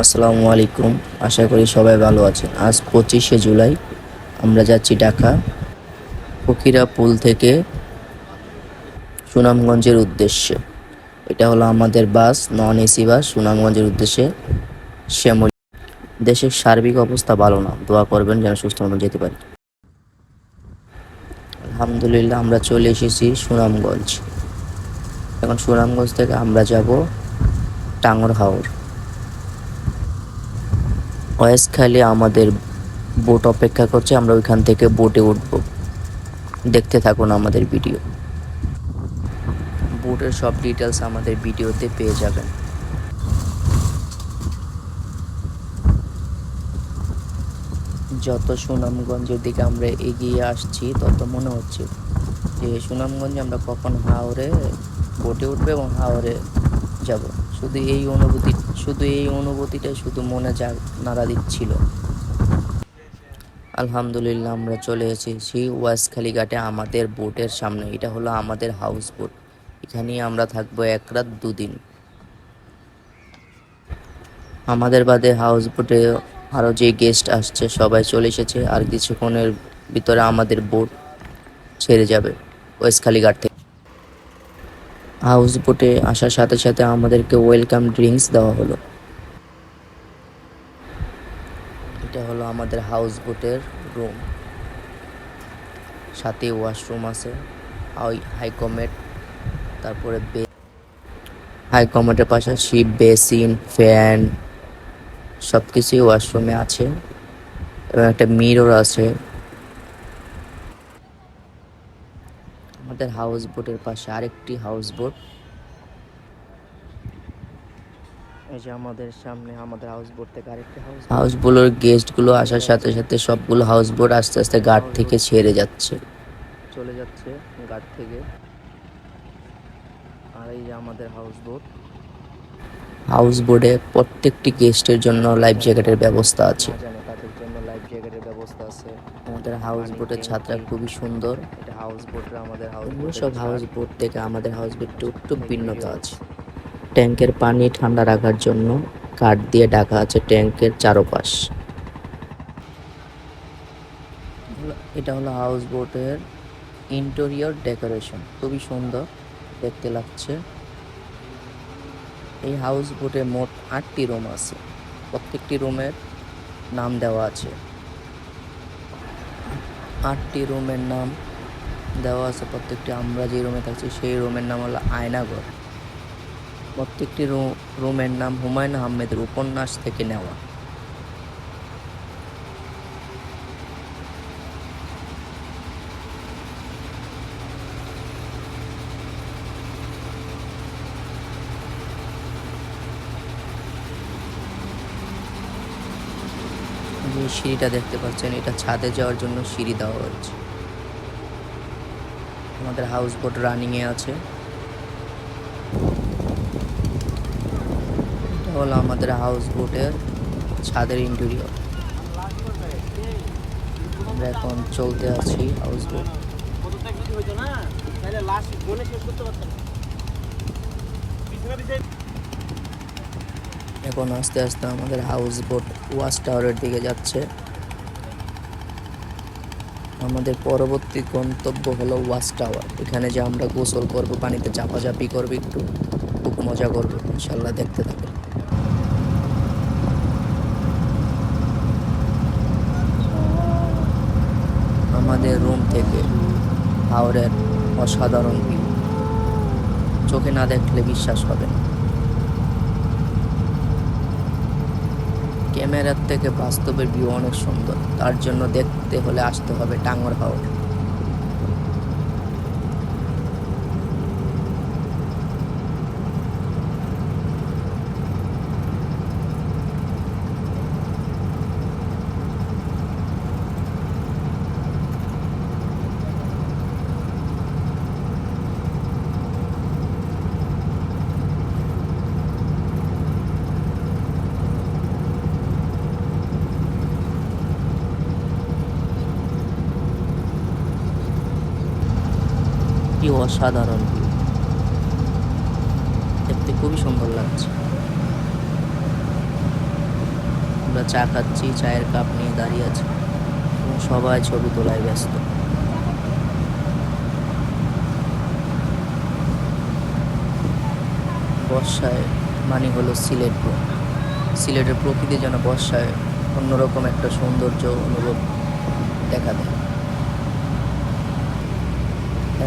আসসালামু আলাইকুম। আশা করি সবাই ভালো আছেন। আজ পঁচিশে জুলাই, আমরা যাচ্ছি ঢাকা ফকিরা পুল থেকে সুনামগঞ্জের উদ্দেশ্যে। এটা হলো আমাদের বাস, নন এসি বাস, সুনামগঞ্জের উদ্দেশ্যে শ্যামল। দেশের সার্বিক অবস্থা ভালো না। দোয়া করবেন যেন সুস্থ মতো যেতে পারি। আলহামদুলিল্লাহ, আমরা চলে এসেছি সুনামগঞ্জ। এখন সুনামগঞ্জ থেকে আমরা যাব টাঙ্গর হাওর ওয়েসখালি আমাদের বোট অপেক্ষা করছে, আমরা ওইখান থেকে বোটে উঠব। দেখতে থাকুন আমাদের ভিডিও বোটের সব ডিটেলস আমাদের ভিডিওতে পেয়ে যাবেন। যত সুনামগঞ্জের দিকে আমরা এগিয়ে আসছি, তত মনে হচ্ছে যে সুনামগঞ্জে আমরা কখন হাওড়ে বোটে উঠবে এবং হাওড়ে যাব। শুধু এই অনুভূতি শুধু এই অনুভূতিটা শুধু মনে যা নাড়া দিচ্ছিল। আলহামদুলিল্লাহ, আমরা চলে এসেছি সেই ওয়াসখালি ঘাটে আমাদের বোটের সামনে। এটা হলো আমাদের হাউস বোট এখানেই আমরা থাকব এক রাত দুদিন। আমাদের বাদে হাউস বোটে আরও যে গেস্ট আসছে, সবাই চলে এসেছে। আর কিছুক্ষণের ভিতরে আমাদের বোট ছেড়ে যাবে ওয়েসখালি ঘাট থেকে। হাউস বোটে আসার সাথে সাথে আমাদেরকে ওয়েলকাম ড্রিঙ্কস দেওয়া হলো। এটা হলো আমাদের হাউস বোটের রুম সাথে ওয়াশরুম আছে হাইকমেট তারপরে বে হাইকমেটের পাশাপাশি বেসিন ফ্যান সব কিছুই ওয়াশরুমে আছে। এবং একটা মিরর আছে। আমাদের হাউস বোটের পাশে আরেকটি হাউস বোট এই যে আমাদের সামনে আমাদের হাউস বোট থেকে আরেকটি হাউস হাউস বোটের গেস্টগুলো আসার সাথে সাথে সবগুলো হাউস বোট আস্তে আস্তে গার্ড থেকে ছেড়ে যাচ্ছে। চলে যাচ্ছে গার্ড থেকে। আর এই যে আমাদের হাউস বোট হাউস বোটে প্রত্যেকটি গেস্টের জন্য লাইফ জ্যাকেটের ব্যবস্থা আছে। তাদের জ্যাকেটের ব্যবস্থা আছে? আমাদের হাউস বোটের ছাদটা খুবই সুন্দর। এটা হাউস বোটের আমাদের হাউস সব হাউস বোট থেকে আমাদের হাউস বোটটা একটু ভিন্নতা আছে ট্যাঙ্কের পানি ঠান্ডা রাখার জন্য কাঠ দিয়ে ঢাকা আছে ট্যাঙ্কের চারপাশ। এটা হলো হাউস বোটের ইন্টেরিয়র ডেকোরেশন খুবই সুন্দর দেখতে লাগছে। এই হাউস বোটে মোট আটটি রুম আছে। প্রত্যেকটি রুমের নাম দেওয়া আছে। আটটি রুমের নাম দেওয়া আছে। প্রত্যেকটি, আমরা যে রুমে থাকছি সেই রুমের নাম হলো আয়নাঘর। প্রত্যেকটি রুমের নাম হুমায়ুন আহমেদের উপন্যাস থেকে নেওয়া। যে সিঁড়িটা দেখতে পাচ্ছেন, এটা ছাদে যাওয়ার জন্য সিঁড়ি দেওয়া হয়েছে। আমাদের হাউস বোট রানিংয়ে আছে। এটা হলো আমাদের হাউস বোটের ছাদের ইন্টেরিয়র আমরা এখন চলতে আছি হাউস বোট এখন আস্তে আস্তে আমাদের হাউস বোট ওয়াচ টাওয়ারের দিকে যাচ্ছে। আমাদের পরবর্তী গন্তব্য হলো ওয়াচ টাওয়ার এখানে যে আমরা গোসল করব, পানিতে চাপাচাপি করব, একটু খুব মজা করব, ইনশাল্লাহ দেখতে থাকবে। আমাদের রুম থেকে হাওড়ের অসাধারণ চোখে না দেখলে বিশ্বাস হবে না। ক্যামেরার থেকে বাস্তবের ভিউ অনেক সুন্দর। তার জন্য দেখতে হলে আসতে হবে টাঙ্গর হাওড় কি অসাধারণ। দেখতে খুবই সুন্দর লাগছে। আমরা চা খাচ্ছি, চায়ের কাপ নিয়ে দাঁড়িয়ে আছি। সবাই ছবি তোলায় ব্যস্ত। বর্ষায় মানে হলো সিলেট। সিলেটের প্রকৃতি যেন বর্ষায় অন্যরকম একটা সৌন্দর্য অনুভব দেখা দেয়।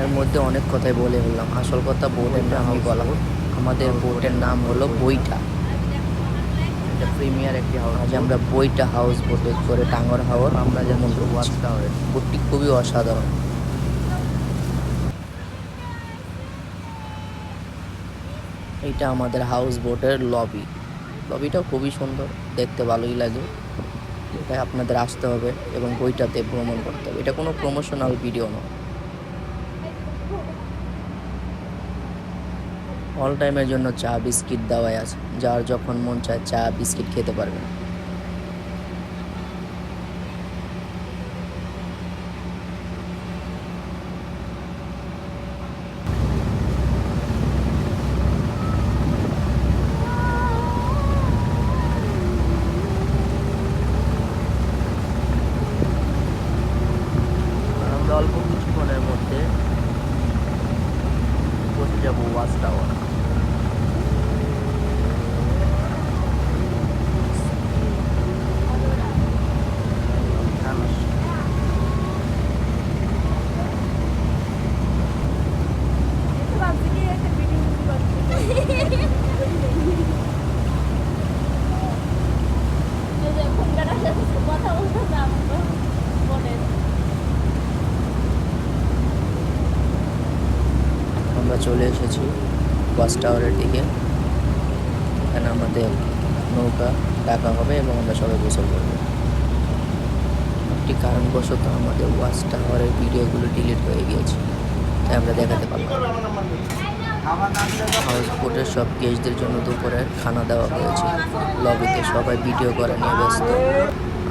এর মধ্যে অনেক কথাই বলে হলাম আসল কথা বোটের নামই বলা? আমাদের বোটের নাম হলো বইটা। এটা প্রিমিয়ার একটি হাউস আজ আমরা বইটা হাউস বোটে করে টাঙ্গর হাওর। আমরা যেমন ওয়াচ টাওয়ারে বোটটি খুবই অসাধারণ। এটা আমাদের হাউস বোটের লবি লবিটাও খুবই সুন্দর। দেখতে ভালোই লাগে। এটাই আপনাদের আসতে হবে এবং বইটাতে ভ্রমণ করতে হবে। এটা কোনো প্রমোশনাল ভিডিও নয়। অল টাইমের জন্য চা, বিস্কিট দেওয়াই আছে, যার যখন মন চায় চা, বিস্কিট খেতে পারবেন আর আমরা অল্প কিছুক্ষণের মধ্যে পৌঁছে যাব ওয়াচ টাওয়ার ভাবছি কি একটা ভিডিও যদি ফোন কাটার সাথে কথা বলতে না বলেন আমরা চলে এসেছি বাস টাওয়ারের দিকে। এখানে আমাদের নৌকা ডাকা হবে এবং আমরা সবাই গোসল করব। একটি কারণবশত আমাদের ওয়াচ টাওয়ারের ভিডিওগুলো ডিলিট হয়ে গিয়েছে, তাই আমরা দেখাতে পারলাম। হাউস বোটের সব গেস্টদের জন্য দুপুরে খানা দেওয়া হয়েছে। লবিতে সবাই ভিডিও করা নিয়ে ব্যস্ত।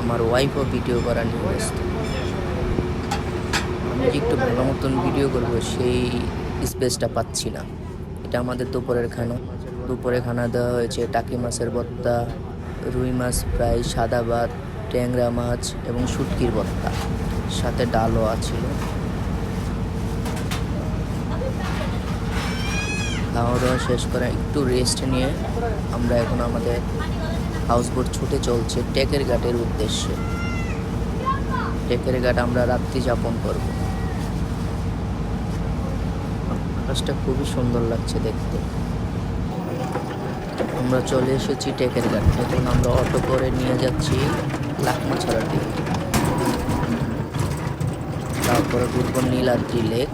আমার ওয়াইফও ভিডিও করা নিয়ে ব্যস্ত। আমি যে একটু ভালো মতন ভিডিও করব, সেই স্পেসটা পাচ্ছি না। এটা আমাদের দুপুরের খানা। দুপুরে খানা দেওয়া হয়েছে টাকি মাছের ভর্তা রুই মাছ ফ্রাই সাদা ভাত, ট্যাংরা মাছ এবং শুটকির ভর্তা সাথে ডালও আছে। খাওয়া দাওয়া শেষ করে একটু রেস্ট নিয়ে আমরা এখন আমাদের হাউস বোট ছুটে চলছে টেকের ঘাটের উদ্দেশ্যে। টেকের ঘাট আমরা রাত্রি যাপন করব। আকাশটা খুবই সুন্দর লাগছে দেখতে। আমরা চলে এসেছি টেকের ঘাট। এখন আমরা অটো করে নিয়ে যাচ্ছি লাকমাছড়ার দিকে। তারপরে ঘুরবো নীলাদ্রি লেক।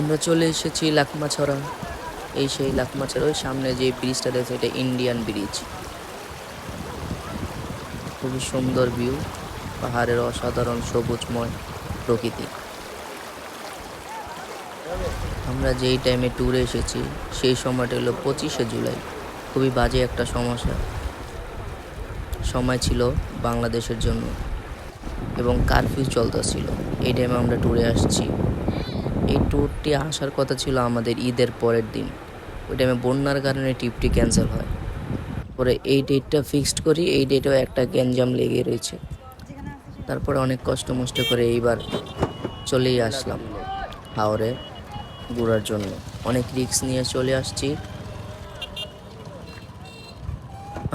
আমরা চলে এসেছি লাকমাছড়া এই সেই লাকমাছড়া ওই সামনে যে ব্রিজটা রয়েছে এটা ইন্ডিয়ান ব্রিজ খুবই সুন্দর ভিউ পাহাড়ের অসাধারণ সবুজময় প্রকৃতি। আমরা যেই টাইমে ট্যুরে এসেছি, সেই সময়টা হলো পঁচিশে জুলাই। খুবই বাজে একটা সমস্যা। সময় ছিল বাংলাদেশের জন্য এবং কারফিউ চলতেছিল। এই টাইমে আমরা ট্যুরে আসছি। এই ট্যুরটি আসার কথা ছিল আমাদের ঈদের পরের দিন। ওই টাইমে বন্যার কারণে ট্রিপটি ক্যান্সেল হয়। পরে এই ডেটটা ফিক্সড করি, এই ডেটেও একটা গ্যাঞ্জাম লেগে রয়েছে। তারপরে অনেক কষ্ট মষ্ট করে এইবার চলেই আসলাম হাওড়ে ঘোরার জন্য। অনেক রিস্ক নিয়ে চলে আসছি।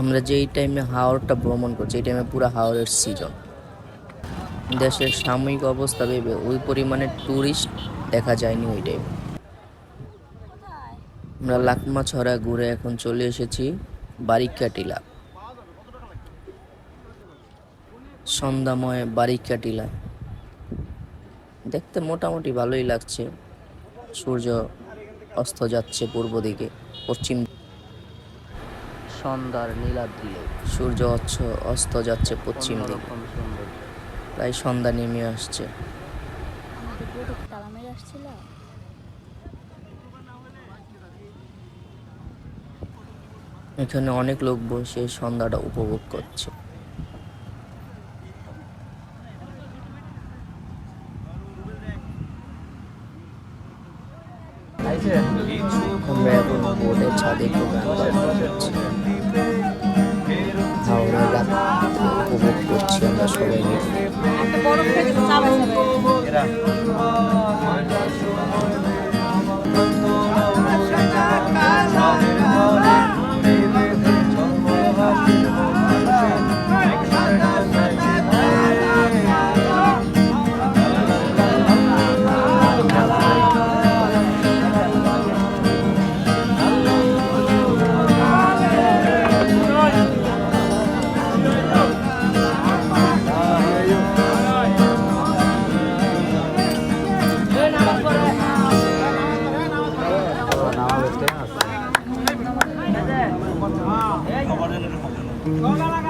আমরা যেই টাইমে হাওড়টা ভ্রমণ করছি, এই টাইমে পুরো হাওড়ের সিজন দেশের সাময়িক অবস্থা ভেবে ওই পরিমাণে ট্যুরিস্ট দেখা যায়নি ওই টাইমে আমরা লাকমা ছড়া ঘুরে এখন চলে এসেছি বারিকা টিলা সন্ধ্যাময় বারিকা টিলা দেখতে মোটামুটি ভালোই লাগছে। সূর্য অস্ত যাচ্ছে পূর্ব দিকে পশ্চিম সন্ধ্যার নীলাদ্রি সূর্য অস্ত অস্ত যাচ্ছে পশ্চিম দিকে। প্রায় সন্ধ্যা নেমে আসছে আমাকে পুরো তালা মেরে আসছিল এখানে অনেক লোক বসে সন্ধ্যাটা উপভোগ করছে। আমরা এখন বোর্ডের ছাদে একটু গান বাজনা করছি। হাওড়া রাত্রে উপভোগ করছি আমরা সবাই মিলে।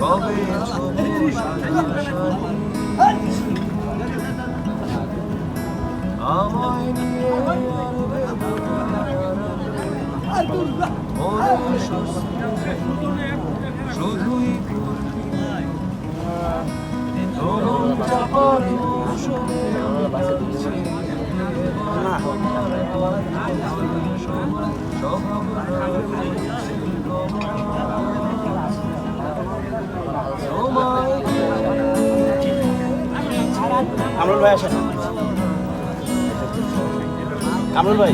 কবে আমায় নিয়ে শুধুই তরুণ চাপার মৌসুমে কামরুল ভাই আসেন। কামরুল ভাই।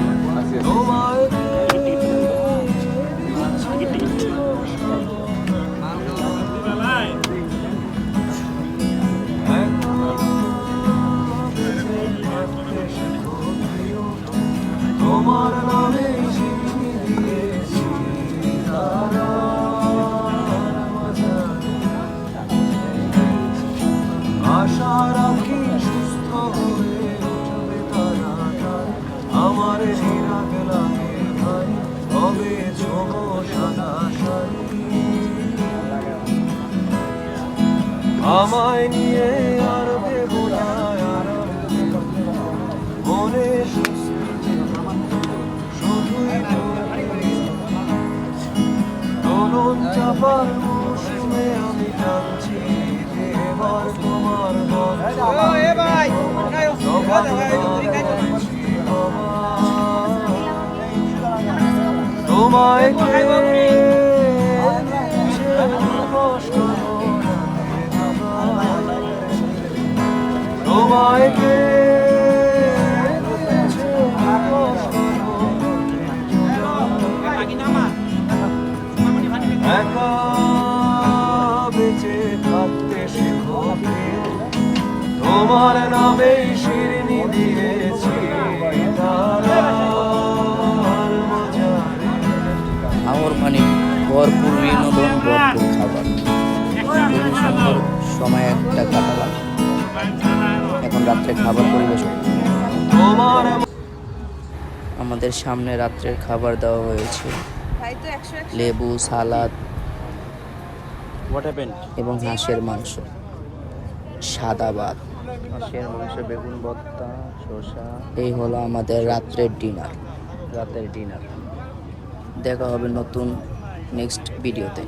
তোমার আমায় নিয়ে আর দেব না আর মনে শুধুই দোলন চাপার মৌসুমে আমি টানছি এবার তোমার তোমায় তোমায় কে একা বেঁচে থাকতে শেখো প্রিয়। তোমার নামেই শিরনি দিয়েছি। হাওর মানে ভরপুর বিনোদন ভরপুর খাবার সময় একটা কাটালাম রাত্রে খাবার পরিবেশন। আমাদের সামনে রাত্রের খাবার দেওয়া হয়েছে। লেবু সালাদ এবং হাঁসের মাংস। সাদা ভাত। মাছের মাংস বেগুন ভর্তা শসা। এই হলো আমাদের রাত্রের ডিনার। রাতের ডিনার। দেখা হবে নতুন নেক্সট ভিডিওতে।